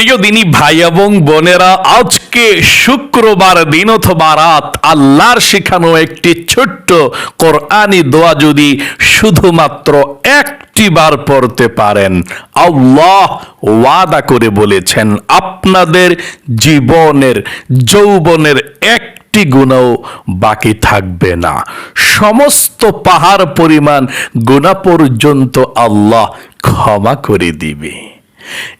প্রিয় দিনী ভাই এবং বোনেরা, আজকে শুক্রবার দিন অথবা রাত আল্লাহর শেখানো একটি ছোট্ট কোরআনি দোয়া যদি শুধুমাত্র একটি বার পড়তে পারেন। আল্লাহ ওয়াদা করে বলেছেন, আপনাদের জীবনের, যৌবনের এক একটি গুণাও বাকি থাকবে না। সমস্ত পাহাড় পরিমাণ গুণা পর্যন্ত আল্লাহ ক্ষমা করে দিবে।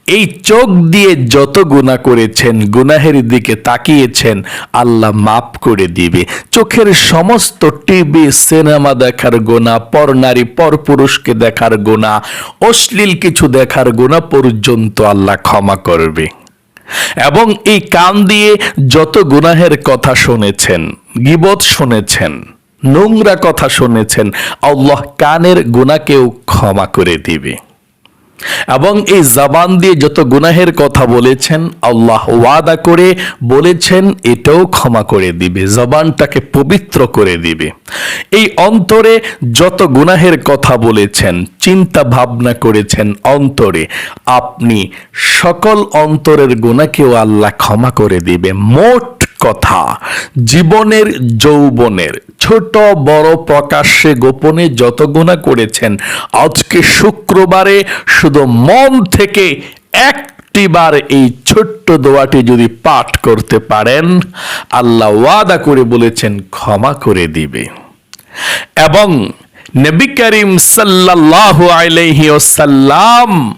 এই চোখ দিয়ে যত গুণা করেছেন, গুনাহের দিকে তাকিয়েছেন, আল্লাহ মাফ করে দিবে। চোখের সমস্ত টিভি, সিনেমা দেখার গোনা পর নারী, পর পুরুষকে দেখার গোনা অশ্লীল কিছু দেখার গোনা পর্যন্ত আল্লাহ ক্ষমা করবে। এবং এই কান দিয়ে যত গুনাহের কথা শুনেছেন, গিবত শুনেছেন, নোংরা কথা শুনেছেন, আল্লাহ কানের গুনাকেও ক্ষমা করে দিবে। এবং এই জবান দিয়ে যত গুনাহের কথা বলেছেন, আল্লাহ ওয়াদা করে বলেছেন, এটাও ক্ষমা করে দিবে, জবানটাকে পবিত্র করে দিবে। এই অন্তরে যত গুনাহের কথা বলেছেন, চিন্তা ভাবনা করেছেন অন্তরে, আপনি সকল অন্তরের গুণাকেও আল্লাহ ক্ষমা করে দিবে। মোট কথা। জীবনের, যৌবনের। ছোট, বড় প্রকাশ্যে গোপনে যত গুণা করেছেন, আজকে শুক্রবারে শুধু মন থেকে একটিবার এই ছোট্ট দোয়াটি যদি পাঠ করতে পারেন, আল্লাহ ওয়াদা করে বলেছেন, ক্ষমা করে দিবে। এবং নবী করিম সাল্লাল্লাহু আলাইহি ওয়াসাল্লাম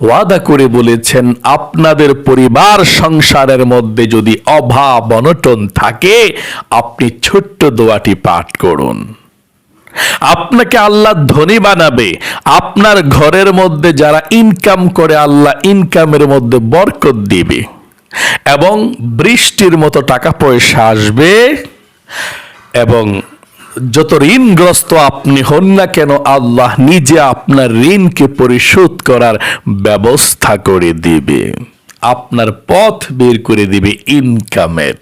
ওয়াদা করে বলেছেন, আপনাদের পরিবার সংসারের মধ্যে যদি অভাব অনটন থাকে, আপনি ছোট্ট দোয়াটি পাঠ করুন। আপনাকে আল্লাহ ধনী বানাবে। আপনার ঘরের মধ্যে যারা ইনকাম করে, আল্লাহ ইনকামের মধ্যে বরকত দিবে। এবং বৃষ্টির মতো টাকা পয়সা আসবে। এবং যত ঋণগ্রস্ত আপনি হন না কেন, আল্লাহ নিজে আপনার ঋণকে পরিশোধ করার ব্যবস্থা করে দিবে। আপনার পথ বের করে দিবে ইনকামের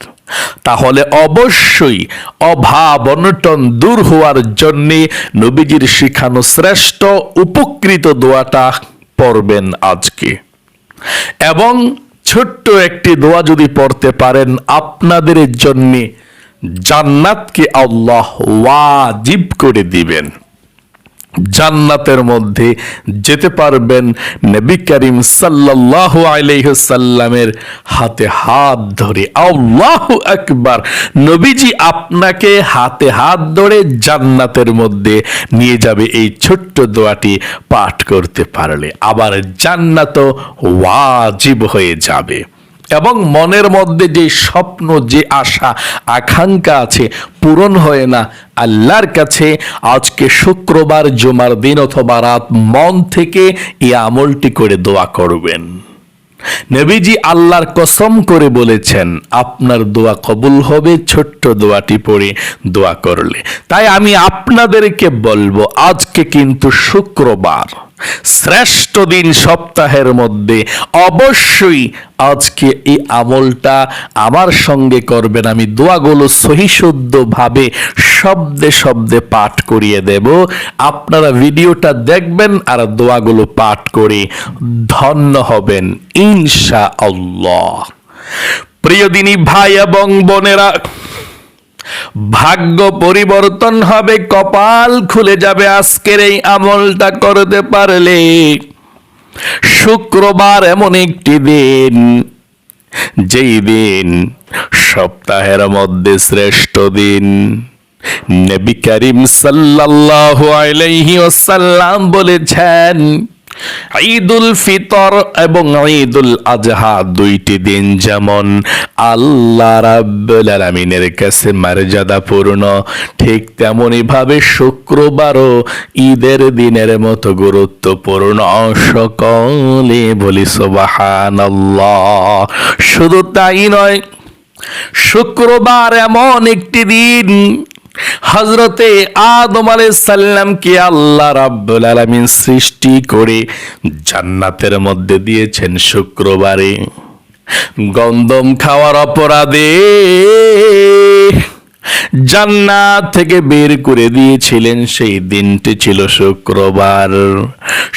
তাহলে অবশ্যই অভাব, অনটন দূর হওয়ার জন্যে নবীজির শিখানো শ্রেষ্ঠ উপকৃত দোয়াটা পড়বেন আজকে। এবং ছোট্ট একটি দোয়া যদি পড়তে পারেন আপনাদের জন্যে জান্নাতকে আল্লাহ ওয়াজিব করে দিবেন। জান্নাতের মধ্যে যেতে পারবেন নবী করিম সাল্লাল্লাহু আলাইহি সাল্লামের হাতে হাত ধরে। আল্লাহু আকবার! নবীজি আপনাকে হাতে হাত ধরে জান্নাতের মধ্যে নিয়ে যাবে এই ছোট্ট দোয়াটি পাঠ করতে পারলে। আবার জান্নাত ওয়াজিব হয়ে যাবে। এবং মনের মধ্যে যে স্বপ্ন, যে আশা, আকাঙ্ক্ষা আছে, পূরণ হয় না। আল্লাহর কাছে আজকে শুক্রবার, জুমার দিন অথবা রাত মন থেকে এই আমলটি করে দোয়া করবেন। নবীজি আল্লাহর কসম করে বলেছেন, আপনার দোয়া কবুল হবে, ছোট্ট দোয়াটি পড়ে দোয়া করলে। তাই আমি আপনাদেরকে বলব, আজকে কিন্তু শুক্রবার। শ্রেষ্ঠ দিন সপ্তাহের মধ্যে অবশ্যই আজকে এই আমলটা আমার সঙ্গে করবেন। আমি দোয়াগুলো সহিশুদ্ধভাবে শব্দে শব্দে পাঠ করিয়ে দেব। আপনারা ভিডিওটা দেখবেন আর দোয়াগুলো পাঠ করে ধন্য হবেন ইনশা আল্লাহ প্রিয় দিনী ভাই এবং বোনেরা ভাগ্য পরিবর্তন হবে, কপাল খুলে যাবে আজকের এই আমলটা করতে পারলে। শুক্রবার এমন একটি দিন, যেই দিন সপ্তাহের মধ্যে শ্রেষ্ঠ দিন। নবী করিম সাল্লাল্লাহু আলাইহি ওয়াসাল্লাম বলেছেন ঈদুল ফিতর এবং ঈদুল আজহা দুইটি দিন যেমন। আল্লাহ রাব্বুল আলামিনের কাছে মর্যাদাপূর্ণ ঠিক তেমনি ভাবে শুক্রবারও ঈদের দিনের মতো গুরুত্বপূর্ণ। সকলে বলি সুবহানাল্লাহ। শুধু তাই নয়, শুক্রবার এমন একটি দিন হজরতে আদম সাল্লামকে আল্লাহ রাব্বুল আলামিন সৃষ্টি করে জান্নাতের মধ্যে দিয়েছেন শুক্রবারে। গন্দম খাওয়ার অপরাধে জান্নাত থেকে বের করে দিয়েছিলেন, সেই দিনটি ছিল শুক্রবার।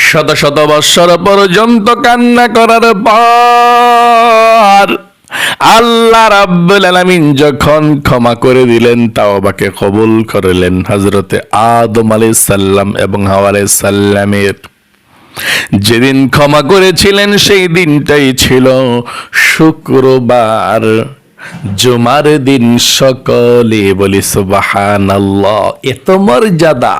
শত শত বৎসর পর্যন্ত কান্না করার পর আল্লাহ রাব্বুল আলামিন যখন ক্ষমা করে দিলেন তাওবাকে কবুল করলেন। হযরতে আদম আলাইহিস সালাম এবং হাওয়া আলাইহিস সালামের যেদিন ক্ষমা করেছিলেন, সেই দিনটাই ছিল শুক্রবার। জুমার দিন সকলে বলি, সুবহানাল্লাহ, এত মর্যাদা।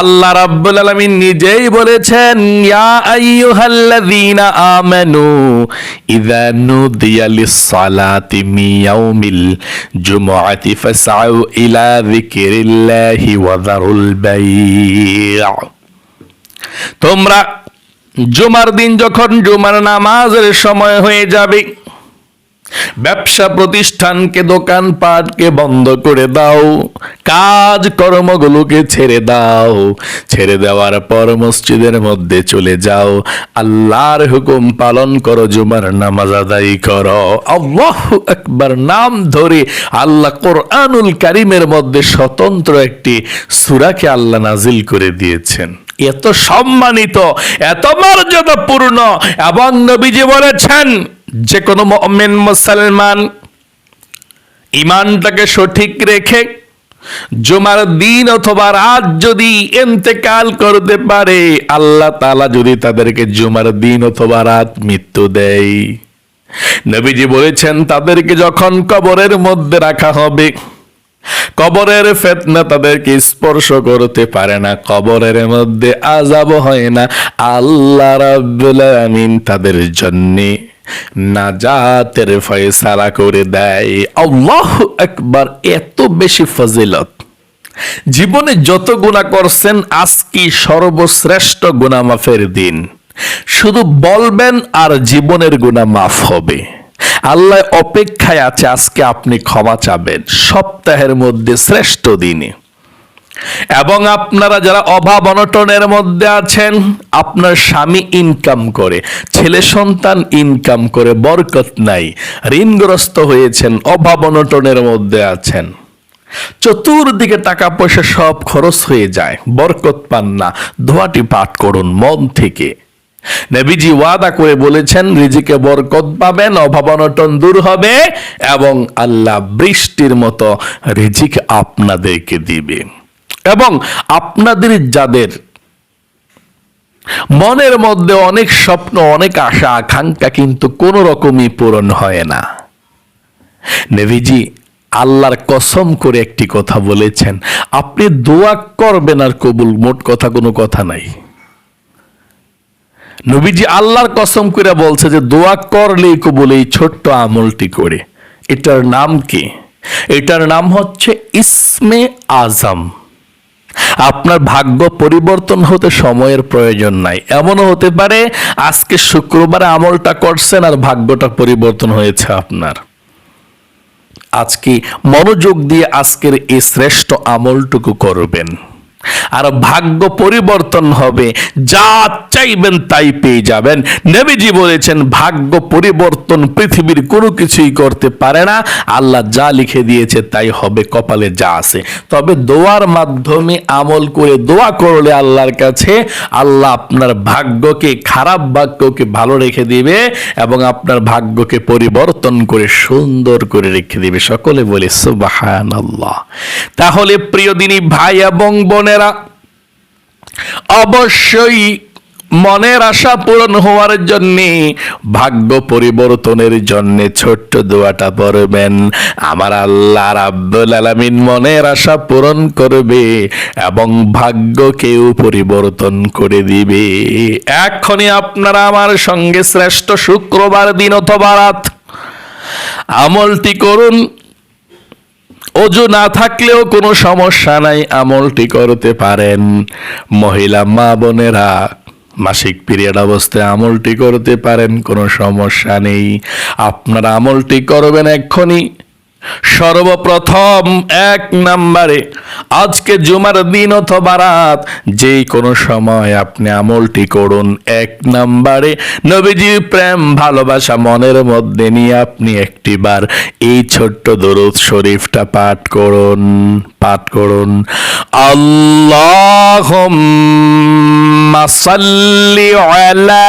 আল্লাহ রাব্বুল আলামিন নিজেই বলেছেন, ইয়া আইয়ুহাল্লাযীনা আমানু, ইযা নুদিয়া লিস-সালাতি মিন ইয়াউমিল জুমআতি ফাসআউ ইলা যিকরিল্লাহি ওয়া যারুল বাই' তোমরা জুমার দিন যখন জুমার নামাজের সময় হয়ে যাবে ব্যবসা প্রতিষ্ঠানকে দোকানপাটকে বন্ধ করে দাও। কাজ কর্মগুলোকে ছেড়ে দাও। ছেড়ে দেওয়ার পর মসজিদের মধ্যে চলে যাও। আল্লাহর হুকুম পালন করো, জুমার নামাজ আদায় করো। আল্লাহ একবার নাম ধরে আল্লাহ কোরআনুল কারিমের মধ্যে স্বতন্ত্র একটি সুরাকে আল্লাহ নাজিল করে দিয়েছেন। এত সম্মানিত, এত মর্যাদাপূর্ণ, এবং নবীজি বলেছেন যে কোনো মুমিন মুসলমান ইমানটাকে সঠিক রেখে জুমার দিন অথবা রাত যদি এন্তেকাল করতে পারে, আল্লাহ তাআলা যদি তাদেরকে জুমার দিন অথবা রাত মৃত্যু দেয়। নবীজি বলেছেন, তাদেরকে যখন কবরের মধ্যে রাখা হবে, কবরের ফেতনা তাদেরকে স্পর্শ করতে পারে না, কবরের মধ্যে আজাব হয় না। আল্লাহ রাব্বুল আমিন তাদের জন্যে ফয়সালা করে দেয়। আল্লাহ একবার এত বেশি ফজিলত। জীবনে যত গুণা করছেন, আজকে সর্বশ্রেষ্ঠ গুণা মাফের দিন। শুধু বলবেন আর জীবনের গুণা মাফ হবে। আল্লাহ অপেক্ষায় আছে, আজকে আপনি ক্ষমা চাবেন। সপ্তাহের মধ্যে শ্রেষ্ঠ দিনে। এবং আপনারা যারা অভাব অনটনের মধ্যে আছেন, আপনার স্বামী ইনকাম করে, ছেলে সন্তান ইনকাম করে, বরকত নাই, ঋণগ্রস্ত হয়েছেন, অভাব অনটনের মধ্যে আছেন। চতুর্দিকে টাকা পয়সা সব খরচ হয়ে যায়, বরকত পান না, দোয়াটি পাঠ করুন মন থেকে। নবীজি ওয়াদা করে বলেছেন, রিজিকে বরকত পাবেন, অভাব অনটন দূর হবে, এবং আল্লাহ বৃষ্টির মতো রিজিক আপনাদেরকে দিবে। এবং আপনাদের যাদের মনের মধ্যে অনেক স্বপ্ন, অনেক আশা, আকাঙ্ক্ষা কিন্তু কোনো রকমই পূরণ হয় না। নেভিজি, আল্লাহর কসম করে একটি কথা বলেছেন, আপনি দোয়া করবেন আর কবুল, মোট কথা কোনো কথা নাই। নবীজি আল্লাহর কসম করে বলছে যে, দোয়া করলেই কবুল এই ছোট্ট আমলটি করে। এটার নাম কি? এটার নাম হচ্ছে ইসমে আজম। আপনার ভাগ্য পরিবর্তন হতে সময়ের প্রয়োজন নাই। এমনও হতে পারে আজকে শুক্রবার আমলটা করছেন আর ভাগ্যটা পরিবর্তন হয়েছে আপনার। আজকে মনোযোগ দিয়ে আজকের এই শ্রেষ্ঠ আমলটুকু করবেন? আর ভাগ্য পরিবর্তন হবে। যা চাইবেন তাই পেয়ে যাবেন। নেবিজি বলেছেন, ভাগ্য পরিবর্তন পৃথিবীর কোনো কিছুই করতে পারে না। আল্লাহ যা লিখে দিয়েছে তাই হবে, কপালে যা আছে। তবে দোয়ার মাধ্যমে আমল করে দোয়া করলে আল্লাহর কাছে আল্লাহ আপনার ভাগ্যকে, খারাপ ভাগ্যকে ভালো রেখে দিবে এবং আপনার ভাগ্যকে পরিবর্তন করে সুন্দর করে রেখে দিবে। সকলে বলে সুবাহান আল্লাহ তাহলে প্রিয় দিনী ভাই এবং বোনেরা অবশ্যই মনের আশা পূরণ হওয়ার জন্যে, ভাগ্য পরিবর্তনের জন্যে ছোট্ট দোয়াটা পড়বেন। আমার আল্লাহ রাব্বুল আলামিন মনের আশা পূরণ করবে এবং ভাগ্যকেও পরিবর্তন করে দিবে। এখনই আপনারা আমার সঙ্গে শ্রেষ্ঠ শুক্রবার দিন অথবা রাত আমলটি করুন। অজু না থাকলেও কোনো সমস্যা নাই, আমলটি করতে পারেন। মহিলা, মা বোনেরা, মাসিক পিরিয়ড অবস্থায় আমলটি করতে পারেন, কোনো সমস্যা নেই। আপনারা আমলটি করবেন এক্ষুনি। সর্বপ্রথম এক নম্বরে, আজকে জুমার দিন অথবা রাত যে কোনো সময় আপনি আমলটি করুন। এক নম্বরে নবীজির প্রেম, ভালোবাসা মনের মধ্যে নিয়ে আপনি একটিবার এই ছোট্ট দরুদ শরীফটা পাঠ করুন পাঠ করুন। আল্লাহ সাল্লি আলা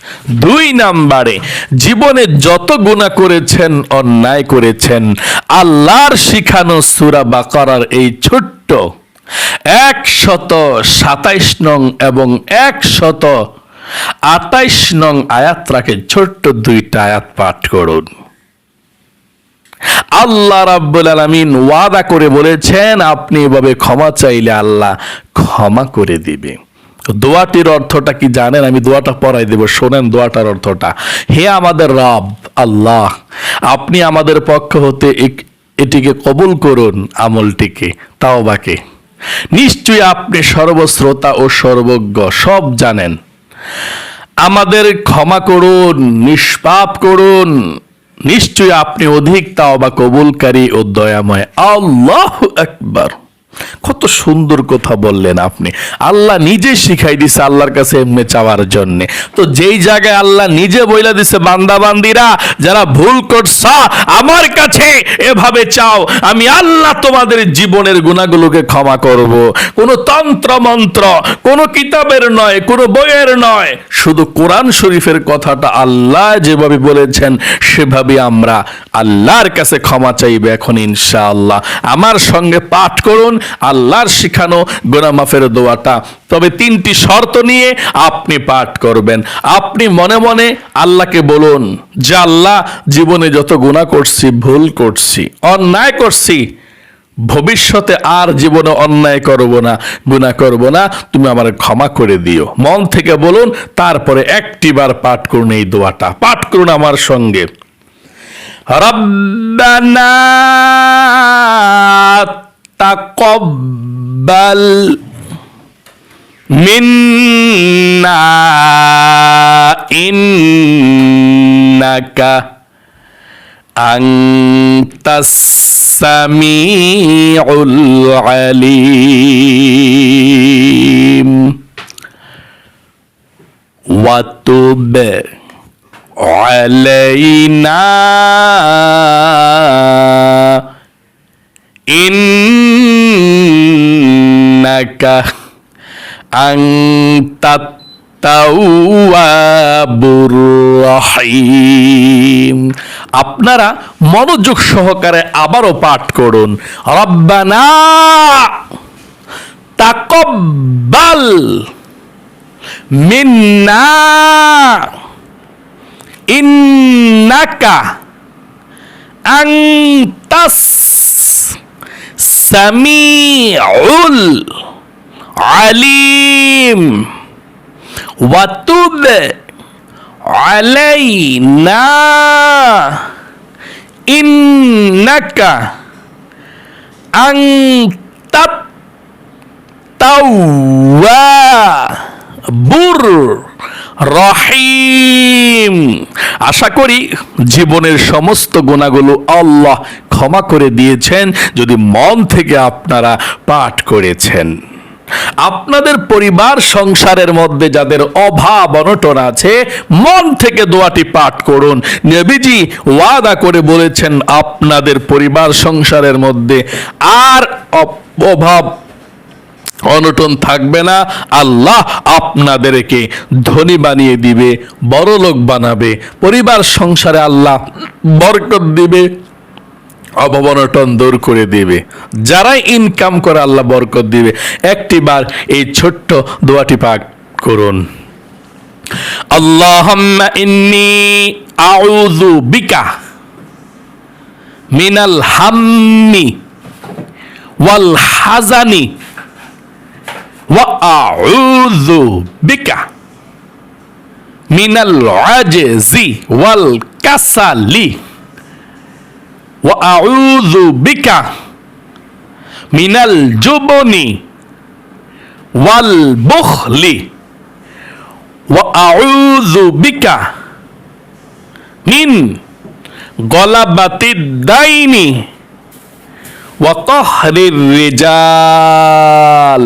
দুই নাম্বারে, জীবনে যত গুণা করেছেন, অন্যায় করেছেন, আল্লাহর শিখানো সুরা বাকারার এই ছোট্ট একশত সাতাইশ নং এবং একশত আটাইশ নং আয়াত রাখে, ছোট্ট দুইটা আয়াত পাঠ করুন। আল্লাহ রাব্বুল আলামিন ওয়াদা করে বলেছেন, আপনি এভাবে ক্ষমা চাইলে আল্লাহ ক্ষমা করে দিবে। দোয়াটির অর্থটা কি জানেন? আমি দোয়াটা পড়াই দেব। শোনেন দোয়াটার অর্থটা। হে আমাদের রব, আল্লাহ, আপনি আমাদের পক্ষ হতে এটিকে কবুল করুন আমলটিকে, তাওবাকে। নিশ্চয়ই আপনি সর্বশ্রোতা ও সর্বজ্ঞ, সব জানেন। আমাদের ক্ষমা করুন, নিষ্পাপ করুন। নিশ্চয়ই আপনি অধিক তাও বা কবুলকারী ও দয়াময়। আল্লাহ একবার কত সুন্দর কথা বললেন আপনি। আল্লাহ নিজে শিখাই দিছে আল্লাহর কাছে এমনি চাওয়ার জন্যে। তো যেই জায়গায় আল্লাহ নিজে বইলা দিছে, বান্দাবান্দিরা যারা ভুল করছ, আমার কাছে এভাবে চাও, আমি আল্লাহ তোমাদের জীবনের গুণাগুলোকে ক্ষমা করব। কোনো তন্ত্র মন্ত্র কোনো কিতাবের নয়, কোনো বইয়ের নয়, শুধু কোরআন শরীফের কথাটা আল্লাহ যেভাবে বলেছেন, সেভাবে আমরা আল্লাহর কাছে ক্ষমা চাইবে এখন ইনশাআল্লাহ। আমার সঙ্গে পাঠ করুন আল্লাহর শিখানো গোনা মাফের দোয়াটা। তবে তিনটি শর্ত নিয়ে আপনি পাঠ করবেন। আপনি মনে মনে আল্লাহকে বলুন, যে আল্লাহ জীবনে যত গুণা করছি, ভুল করছি, অন্যায় করছি, ভবিষ্যতে আর জীবনে অন্যায় করব না, গুনাহ করব না, তুমি আমার ক্ষমা করে দিও। মন থেকে বলুন, তারপরে একটিবার পাঠ করুন এই দোয়াটা। পাঠ করুন আমার সঙ্গে। রব্বানা تقبل منا إنك أنت السميع العليم. وتب علينا ইন্নাকা আংতাত তাওয়াবুর রহিম আপনারা মনোযোগ সহকারে আবারও পাঠ করুন। রব্বানা তাকব্বাল মিন্না ইন্নাকা আংতাস সামিউল আলিম ওয়াতুব আলাইনা ইন্নাকা আংতাত তাওয়াবুর রহিম আশা করি জীবনের সমস্ত গুণাগুলো আল্লাহ ক্ষমা করে দিয়েছেন যদি মন থেকে আপনারা পাঠ করেছেন। আপনাদের পরিবার সংসারের মধ্যে যাদের অভাব, অনটন আছে, মন থেকে দোয়াটি পাঠ করুন। নবীজি ওয়াদা করে বলেছেন, আপনাদের পরিবার সংসারের মধ্যে আর অভাব, অনটন থাকবে না। আল্লাহ আপনাদেরকে ধনী বানিয়ে দিবে বড় লোক বানাবে। পরিবার সংসারে আল্লাহ বরকত দিবে। অবনটন দূর করে দিবে। যারাই ইনকাম করে আল্লাহ বরকত দিবে, একটিবার এই ছোট্ট দোয়াটি পাক করুন। আল্লাহাম্মা ইন্নি আউযু বিকা মিনাল হাম্মি ওয়াল হাজানি ওয়া আউযু বিকা মিনাল আজজি ওয়াল কাসালি। ওয়া আউযু বিকা মিনাল জুবনি ওয়াল বুখলি ওয়া আউযু বিকা মিন গলাবাতিদ দাইনি ওয়া কহরির রিজাল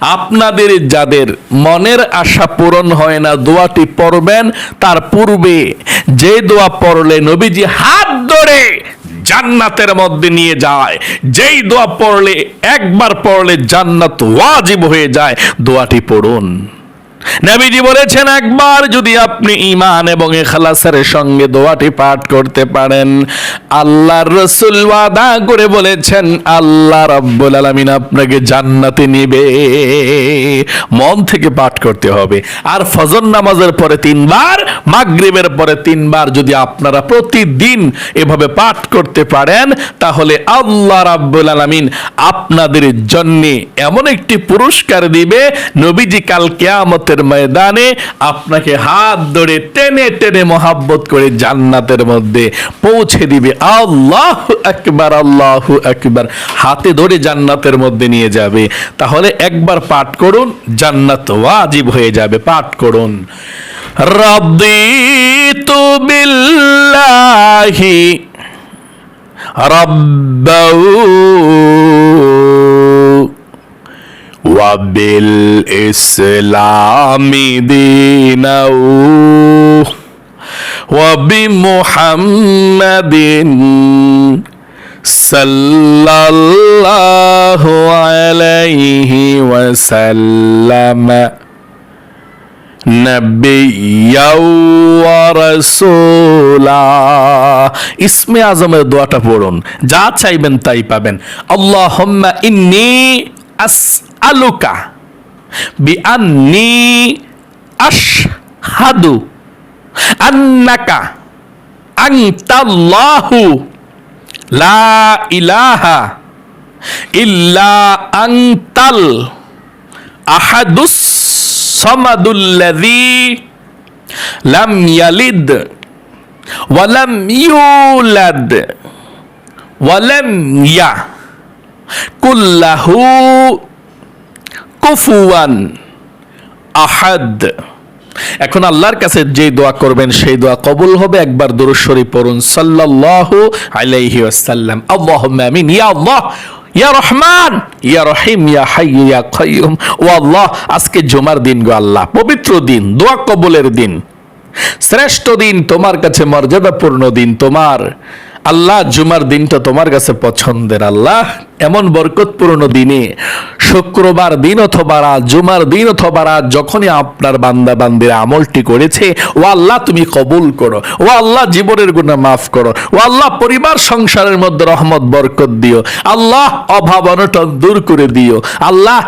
আপনাদের যাদের মনের আশা পূরণ হয় না, দোয়াটি পড়বেন। তার পূর্বে যে দোয়া পড়লে নবীজি হাত ধরে জান্নাতের মধ্যে নিয়ে যায়। যেই দোয়া পড়লে, একবার পড়লে জান্নাত ওয়াজিব হয়ে যায়। দোয়াটি পড়ুন। নবীজি বলেছেন, একবার যদি আপনি ইমান এবং এখলাসের সঙ্গে দোয়াটি পাঠ করতে পারেন, আল্লাহর রসুল ওয়াদা করে বলেছেন, আল্লাহ রাব্বুল আলামিন আপনাকে জান্নাতে নিবে, মন থেকে পাঠ করতে হবে। আর ফজর নামাজের পরে তিনবার, মাগরিবের পরে তিনবার যদি আপনারা প্রতিদিন এভাবে পাঠ করতে পারেন, তাহলে আল্লাহ রাব্বুল আলামিন আপনাদের জন্য এমন একটি পুরস্কার দিবে, নবীজি কাল কেয়ামতের ময়দানে আপনাকে হাত ধরে টেনে টেনে মহাব্বত করে জান্নাতের মধ্যে পৌঁছে দিবে। আল্লাহ একবার আল্লাহ একবার হাতে ধরে জান্নাতের মধ্যে নিয়ে যাবে। তাহলে একবার পাঠ করুন, জান্নাত ওয়াজিব হয়ে যাবে। পাঠ করুন। রাদিতু বিল্লাহি রাব্বাউ وبالإسلام دينا وبمحمد صلى الله عليه وسلم নবিয়া রাসূলা ইসমে আজমের দোয়াটা পড়ুন যা চাইবেন তাই পাবেন আল্লাহুম্মা ইন্নী আসআলুকা বিআন্নী আশহাদু আন্নাকা আনতাল্লাহু লা ইলাহা ইল্লা আনতাল আহাদুস সামাদুল্লাযী লাম ইয়ালিদ ওয়ালাম ইউলাদ ওয়ালাম ইয়া কুল্লাহু কুফুয়ান, আহাদ। এখন আল্লাহর কাছে যে দোয়া করবেন, সেই দোয়া কবুল হবে। একবার দরুদ শরীফ পড়ুন, সাল্লাল্লাহু আলাইহি ওয়াসাল্লাম। আল্লাহুম্মা আমিন। ইয়া আল্লাহ, ইয়া রহমান, ইয়া রহিম, ইয়া হাইয়ু, ইয়া কাইয়ুম। ও আল্লাহ, আজকে জুমার দিন গো আল্লাহ, পবিত্র দিন, দোয়া কবুলের দিন। শ্রেষ্ঠ দিন, তোমার কাছে মর্যাদাপূর্ণ দিন, তোমার আল্লাহ জুমার দিনটা তোমার কাছে পছন্দের আল্লাহ। এমন বরকতপূর্ণ দিনে, শুক্রবার দিন অথবা রাত, জুমার দিন অথবা রাত, যখনই আপনার বান্দা বান্দির আমলটি করেছে, ও আল্লাহ তুমি কবুল করো, ও আল্লাহ জীবনের গুণা মাফ করো, ও আল্লাহ পরিবার সংসারের মধ্যে রহমত, বরকত দিও, আল্লাহ অভাব অনটন দূর করে দিও, আল্লাহ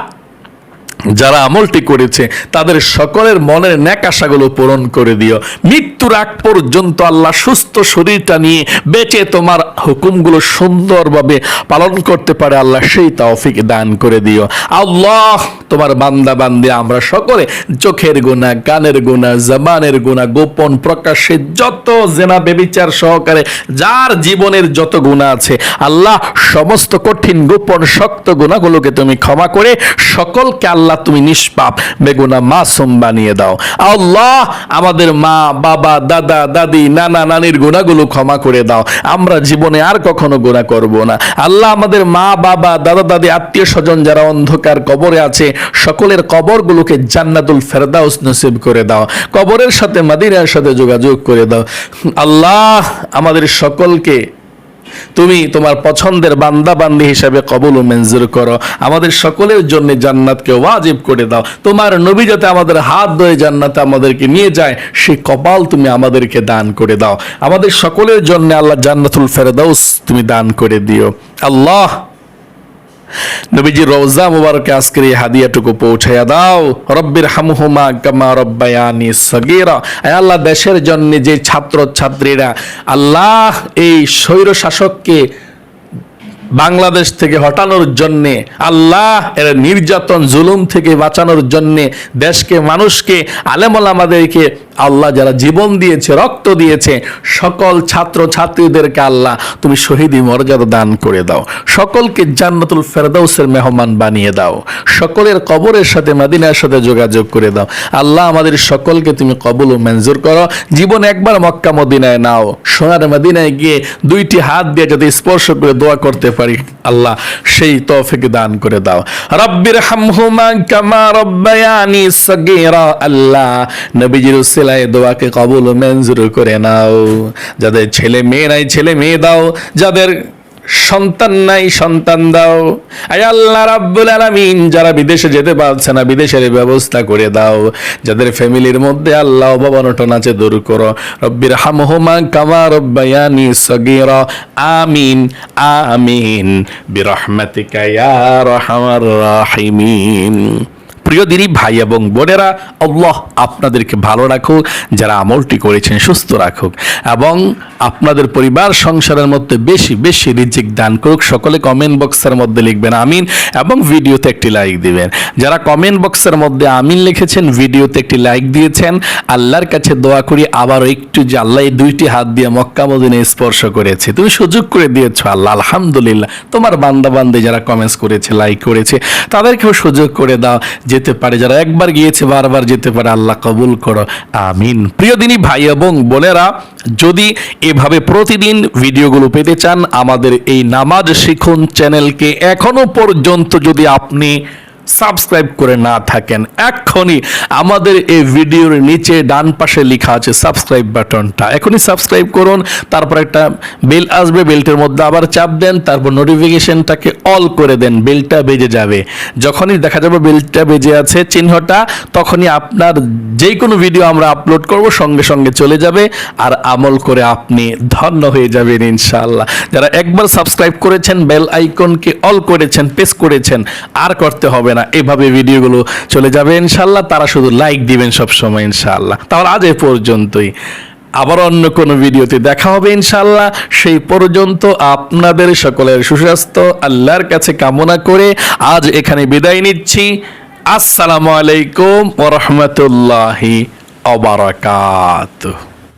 যারা আমলটি করেছে, তাদের সকলের মনের ন্যাকাশাগুলো পূরণ করে দিও। মৃত্যুর আগ পর্যন্ত আল্লাহ সুস্থ শরীরটা নিয়ে বেঁচে তোমার হুকুমগুলো সুন্দরভাবে পালন করতে পারে আল্লাহ, সেই তৌফিক দান করে দিও। আল্লাহ, তোমার বান্দা বান্দে, আমরা সকলে চোখের গুণা কানের গুণা জবানের গুণা গোপন প্রকাশ্যে যত জেনা বেবিচার সহকারে যার জীবনের যত গুণা আছে, আল্লাহ, সমস্ত কঠিন গোপন শক্ত গুণাগুলোকে তুমি ক্ষমা করে সকলকে আল্লাহ তুমি নিষ্পাপ। বেগুনা মাসুম বানিয়ে দাও। আল্লাহ, আমাদের মা, বাবা, দাদা, দাদি, নানা, নানির গুণাগুলো ক্ষমা করে দাও। আমরা জীবনে আর কখনো গুণা করব না। আল্লাহ, আমাদের মা, বাবা, দাদা, দাদি, আত্মীয় স্বজন যারা অন্ধকার কবরে আছে, সকলের কবরগুলোকে জান্নাতুল ফেরদাউস নসিব করে দাও। কবরের সাথে, মাদিনার সাথে যোগাযোগ করে দাও। আল্লাহ, আমাদের সকলকে তুমি তোমার পছন্দের বান্দা বান্দি হিসাবে কবল ও মঞ্জুর করো। আমাদের সকলের জন্য জান্নাতকে ওয়াজিব করে দাও। তোমার নবী যাতে আমাদের হাত ধরে জান্নাতে আমাদেরকে নিয়ে যায়, সে কপাল তুমি আমাদেরকে দান করে দাও। আমাদের সকলের জন্য আল্লাহ জান্নাতুল ফেরদাউস তুমি দান করে দিও। আল্লাহ নবীজি রওজা মুবারকে আজকের এই হাদিয়াটুকু পৌঁছাইয়া দাও। রব্বির হামহুমা কামা রব্বায়ানি সগীরা। আয় আল্লাহ, দেশের জন্য যে ছাত্র ছাত্রীরা আল্লাহ এই স্বৈর শাসককে বাংলাদেশ থেকে হটানোর জন্যে, আল্লাহ এর নির্যাতন, জুলুম থেকে বাঁচানোর জন্যে, দেশকে, মানুষকে আলেমল আমাদেরকে আল্লাহ যারা জীবন দিয়েছে, রক্ত দিয়েছে, সকল ছাত্র ছাত্রীদেরকে আল্লাহ তুমি শহীদি মর্যাদা দান করে দাও। সকলকে জান্নাতুল ফেরদাউসের মেহমান বানিয়ে দাও। সকলের কবরের সাথে, মাদিনার সাথে যোগাযোগ করে দাও। আল্লাহ আমাদের সকলকে তুমি কবুল ও মঞ্জুর করো। জীবন একবার মক্কা, মদিনায় নাও। সোনার মদিনায় গিয়ে দুইটি হাত দিয়ে যদি স্পর্শ করে দোয়া করতে পারি, আল্লাহ সেই তৌফিক দান করে দাও। রব্বির হামহুমা কামা রব্বায়ানি সগীরা আল্লাহ, নবীজির দোয়াকে কবুল মঞ্জুর করে নাও। যাদের ছেলে মেয়ে নাই, ছেলে মেয়ে দাও। যাদের সন্তান নাই, সন্তান দাও। আল্লাহ রাব্বুল আলামিন, যারা বিদেশে যেতে পারছে না, বিদেশের ব্যবস্থা করে দাও। যাদের ফ্যামিলির মধ্যে আল্লাহ অভাবনটন আছে, দূর করো। রব্বির হামহুমা কামা রব্বায়ানি সগীরা। আমিন আমিন। বিরহমাতিকা ইয়া রাহমার রাহিমিন। প্রিয় দিনী ভাই এবং বোনেরা, আল্লাহ আপনাদেরকে ভালো রাখুক, যারা আমলটি করেছেন সুস্থ রাখুক এবং আপনাদের পরিবার সংসারের মধ্যে বেশি বেশি রিজিক দান করুক। সকলে কমেন্ট বক্সের মধ্যে লিখবেন আমিন এবং ভিডিওতে একটি লাইক দিবেন। যারা কমেন্ট বক্সের মধ্যে আমিন লিখেছেন, ভিডিওতে একটি লাইক দিয়েছেন, আল্লাহর কাছে দোয়া করি, আবারও একটু যে আল্লাহ দুইটি হাত দিয়ে মক্কা মদিনে স্পর্শ করেছে। তুমি সুযোগ করে দিয়েছ আল্লাহ, আলহামদুলিল্লাহ। তোমার বান্দা বান্দে যারা কমেন্টস করেছে লাইক করেছে, তাদেরকেও সুযোগ করে দাও যেতে পারে, যারা একবার গিয়েছে বারবার যেতে পারে, আল্লাহ কবুল করো, আমিন। প্রিয় দিনী ভাই এবং বোনেরা, যদি এভাবে প্রতিদিন ভিডিওগুলো পেতে চান, আমাদের এই নামাজ শিখুন চ্যানেলকে এখনও পর্যন্ত যদি আপনি সাবস্ক্রাইব করে না থাকেন, এক্ষুনি আমাদের এই ভিডিওর নিচে ডান পাশে লেখা আছে সাবস্ক্রাইব বাটনটা। এখনই সাবস্ক্রাইব করুন, তারপর একটা বেল আসবে, বেলটার মধ্যে আবার চাপ দেন, তারপর নোটিফিকেশনটাকে অল করে দেন, বেলটা বেজে যাবে। যখনই দেখা যাবে বেলটা বেজে আছে চিহ্নটা, তখনই আপনার যে কোনো ভিডিও আমরা আপলোড করব, সঙ্গে সঙ্গে চলে যাবে, আর আমল করে আপনি ধন্য হয়ে যাবেন ইনশাআল্লাহ। যারা একবার সাবস্ক্রাইব করেছেন, বেল আইকনকে অল করেছেন প্রেস করেছেন, আর করতে হবে না এভাবে ভিডিওগুলো চলে যাবে ইনশাআল্লাহ তারা শুধু লাইক দিবেন সব সময় ইনশাআল্লাহ তাহলে আজ এ পর্যন্তই। আবার অন্য কোনো ভিডিওতে দেখা হবে, ইনশাল্লাহ। সেই পর্যন্ত আপনাদের সকলের সুস্বাস্থ্য, আল্লাহর কাছে কামনা করে আজ এখানে বিদায় নিচ্ছি। আসসালামু আলাইকুম ওরহমতুল্লাহি অবরাকাত